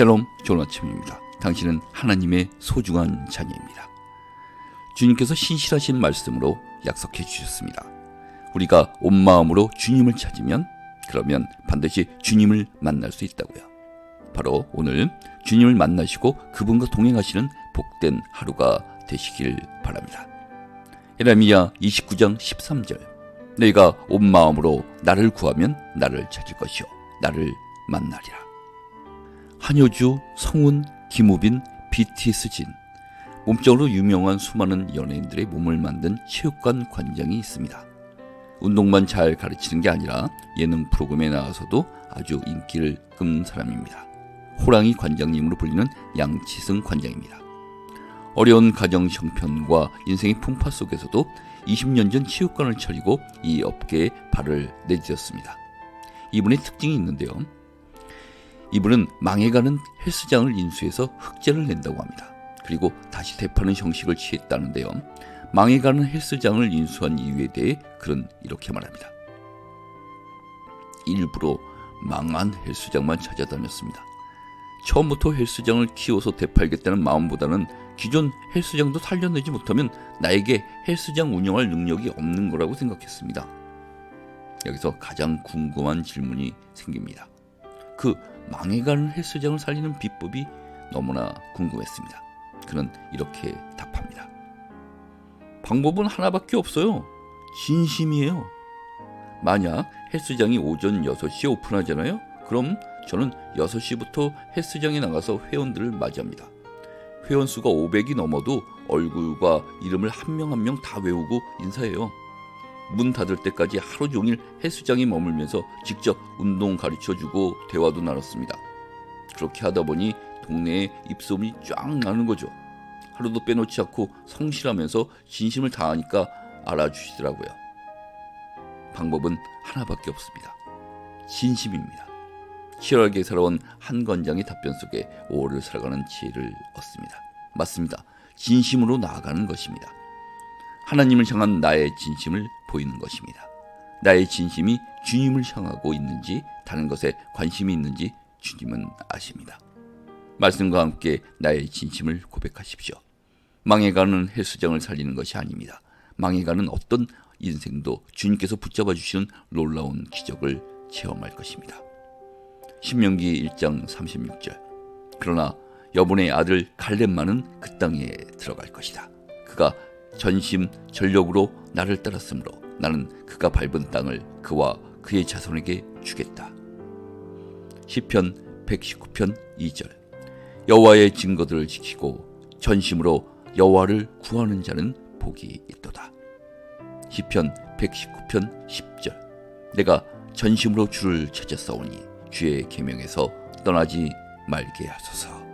샬롬 좋은 아침입니다. 당신은 하나님의 소중한 자녀입니다. 주님께서 신실하신 말씀으로 약속해 주셨습니다. 우리가 온 마음으로 주님을 찾으면 그러면 반드시 주님을 만날 수 있다고요. 바로 오늘 주님을 만나시고 그분과 동행하시는 복된 하루가 되시길 바랍니다. 에레미야 29장 13절 너희가 온 마음으로 나를 구하면 나를 찾을 것이요 나를 만나리라. 한효주, 성훈, 김우빈, BTS 진 몸적으로 유명한 수많은 연예인들의 몸을 만든 체육관 관장이 있습니다. 운동만 잘 가르치는 게 아니라 예능 프로그램에 나와서도 아주 인기를 끈 사람입니다. 호랑이 관장님으로 불리는 양치승 관장입니다. 어려운 가정 형편과 인생의 풍파 속에서도 20년 전 체육관을 차리고 이 업계에 발을 내딛었습니다. 이분의 특징이 있는데요. 이분은 망해가는 헬스장을 인수해서 흑자를 낸다고 합니다. 그리고 다시 되파는 형식을 취했다는데요. 망해가는 헬스장을 인수한 이유에 대해 그는 이렇게 말합니다. 일부러 망한 헬스장만 찾아다녔습니다. 처음부터 헬스장을 키워서 되팔겠다는 마음보다는 기존 헬스장도 살려내지 못하면 나에게 헬스장 운영할 능력이 없는 거라고 생각했습니다. 여기서 가장 궁금한 질문이 생깁니다. 그 망해가는 헬스장을 살리는 비법이 너무나 궁금했습니다. 그는 이렇게 답합니다. 방법은 하나밖에 없어요. 진심이에요. 만약 헬스장이 오전 6시에 오픈하잖아요. 그럼 저는 6시부터 헬스장에 나가서 회원들을 맞이합니다. 회원 수가 500이 넘어도 얼굴과 이름을 한 명 한 명 다 외우고 인사해요. 문 닫을 때까지 하루 종일 헬스장에 머물면서 직접 운동 가르쳐 주고 대화도 나눴습니다. 그렇게 하다 보니 동네에 입소문이 쫙 나는 거죠. 하루도 빼놓지 않고 성실하면서 진심을 다하니까 알아주시더라고요. 방법은 하나밖에 없습니다. 진심입니다. 치열하게 살아온 한 관장의 답변 속에 오를 살아가는 지혜를 얻습니다. 맞습니다. 진심으로 나아가는 것입니다. 하나님을 향한 나의 진심을 보이는 것입니다. 나의 진심이 주님을 향하고 있는지 다른 것에 관심이 있는지 주님은 아십니다. 말씀과 함께 나의 진심을 고백하십시오. 망해가는 헬스장을 살리는 것이 아닙니다. 망해가는 어떤 인생도 주님께서 붙잡아 주시는 놀라운 기적을 체험할 것입니다. 신명기 1장 36절. 그러나 여분의 아들 갈렙만은 그 땅에 들어갈 것이다. 그가 전심 전력으로 나를 따랐으므로 나는 그가 밟은 땅을 그와 그의 자손에게 주겠다. 시편 119편 2절. 여호와의 증거들을 지키고 전심으로 여호와를 구하는 자는 복이 있도다. 시편 119편 10절. 내가 전심으로 주를 찾았사오니 주의 계명에서 떠나지 말게 하소서.